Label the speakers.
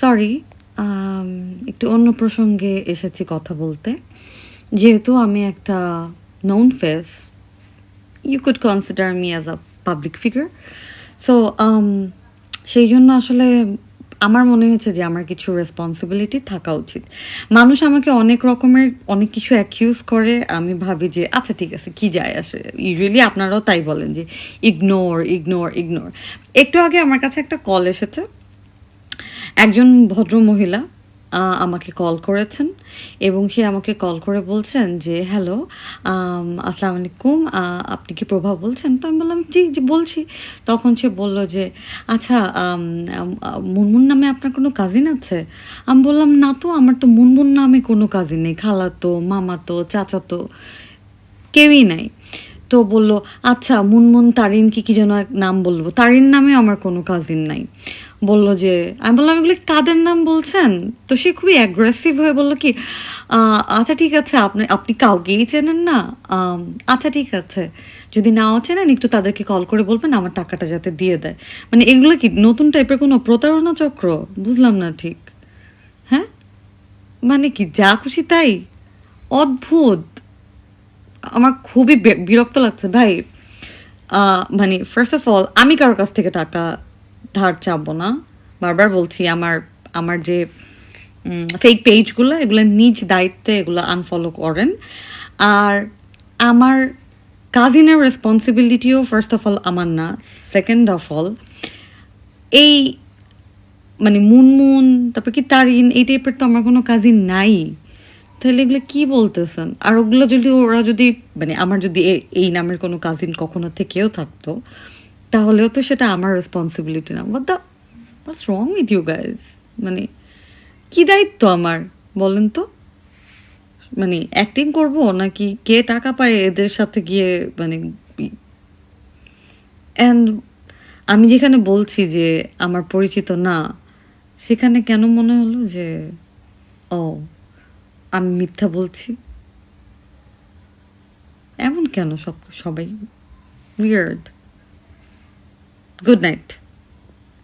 Speaker 1: Sorry একটু অন্য প্রসঙ্গে এসেছি কথা বলতে। যেহেতু আমি একটা known face you could consider me as a public figure so um, সেই জন্য আসলে আমার মনে হয়েছে যে আমার কিছু রেসপন্সিবিলিটি থাকা উচিত। মানুষ আমাকে অনেক রকমের অনেক কিছু অ্যাকিউজ করে। আমি ভাবি যে আচ্ছা ঠিক আছে কি যায় আসে? ইউজুয়ালি আপনারাও তাই বলেন যে ইগনোর ইগনোর ইগনোর একটু আগে আমার কাছে একটা কল এসেছে। একজন ভদ্র মহিলা আমাকে কল করেছেন এবং সে আমাকে কল করে বলছেন যে, হ্যালো আসসালামু আলাইকুম আপনি কি প্রভা বলছেন? তো আমি বললাম, জি জি, বলছি। তখন সে বলল যে আচ্ছা মুনমুন নামে আপনার কোনো কাজিন আছে? আমি বললাম, না তো, আমার তো মুনমুন নামে কোনো কাজিন নেই। খালাতো, মামাতো, চাচাতো, কেউই নাই। তো বলল আচ্ছা মুনমুন তারিন কি কি যেন এক নাম বলব? তারিন নামে আমার কোনো কাজিন নাই। বলল যে, আমি বললাম, এগুলো কাদের নাম বলছেন? তো সে খুবই অ্যাগ্রেসিভ হয়ে বলল কি আচ্ছা ঠিক আছে, আপনি আপনি কাউকেই চেনেন না। আচ্ছা ঠিক আছে, যদি নাও চেনেন, একটু তাদেরকে কল করে বলবেন, আমার টাকাটা যাতে দিয়ে দেয়। মানে এগুলো কি নতুন টাইপের কোনো প্রতারণা চক্র? বুঝলাম না ঠিক। হ্যাঁ? মানে কি, যা খুশি তাই? অদ্ভুত! আমার খুবই বিরক্ত লাগছে। ভাই মানে ফার্স্ট অফ অল আমি কারোর কাছ থেকে টাকা ধার চাবো না। বারবার বলছি, আমার আমার যে ফেক পেজগুলো এগুলো নিজ দায়িত্বে এগুলো আনফলো করেন। আর আমার কাজিনের রেসপন্সিবিলিটিও ফার্স্ট অফ অল আমার না। সেকেন্ড অফ অল এই মানে মুনমুন, তারপর কি তারিন, এই টাইপের তো আমার কোনো কাজিন নাই। তাহলে এগুলো কি বলতেছেন? আর ওগুলো যদি ওরা যদি মানে আমার যদি এই নামের কোনো কাজিন কখনো থেকেও থাকতো, তাহলেও তো সেটা আমার রেসপন্সিবিলিটি না। But the wrong with you guys মানে কি দায়িত্ব আমার, বলেন তো? মানে অ্যাক্টিং করব নাকি কে টাকা পায় এদের সাথে গিয়ে মানে অ্যান্ড আমি যেখানে বলছি যে আমার পরিচিত না, সেখানে কেন মনে হলো যে, ও আমি মিথ্যা বলছি। এমন কেন সব সবাই? Weird good night